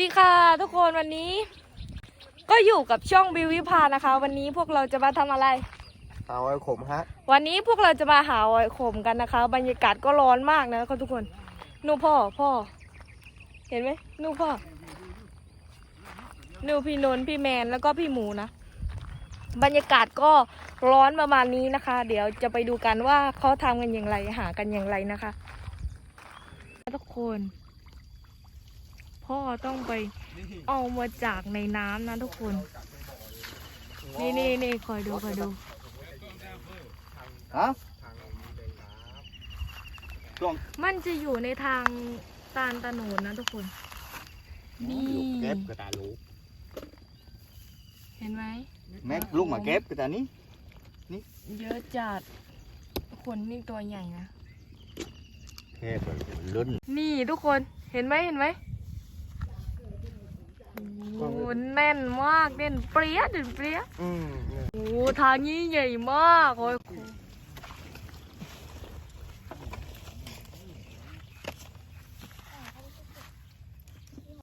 ดีค่ะทุกคนวันนี้ ก็อยู่กับช่องบิววิพานะคะ วันนี้พวกเราจะมาทำอะไร เอาไว้ขมฮะ วันนี้พวกเราจะมาหาหอยขมกันนะคะ บรรยากาศก็ร้อนมากนะคะทุกคนนู่นพ่อพ่อ เห็นไหมนู่นพ่อนู่นพี่นนท์พี่แมนแล้วก็พี่หมูนะ บรรยากาศก็ร้อนประมาณนี้นะคะ เดี๋ยวจะไปดูกันว่าเขาทำกันอย่างไรหากันอย่างไรนะคะ ทุกคน พ่อต้องไปเอามาจากในน้ำนะทุกคน นี่นี่นี่คอยดูคอยดูฮะมันจะอยู่ในทางตาลตะโนนนะทุกคน นี่ลูกเก็บกระตาลูกเห็นไหมแม็กลูกมาเก็บกระตานี้เยอะจัดทุกคนนี่ตัวใหญ่นะเทพลุ้นนี่ทุกคนเห็นไหมเห็นไหม โอ้โหแน่นมากแน่นเปรี้ยเด่นเปรี้ยอืม โอ้โหทางนี้ใหญ่มากโอ้ย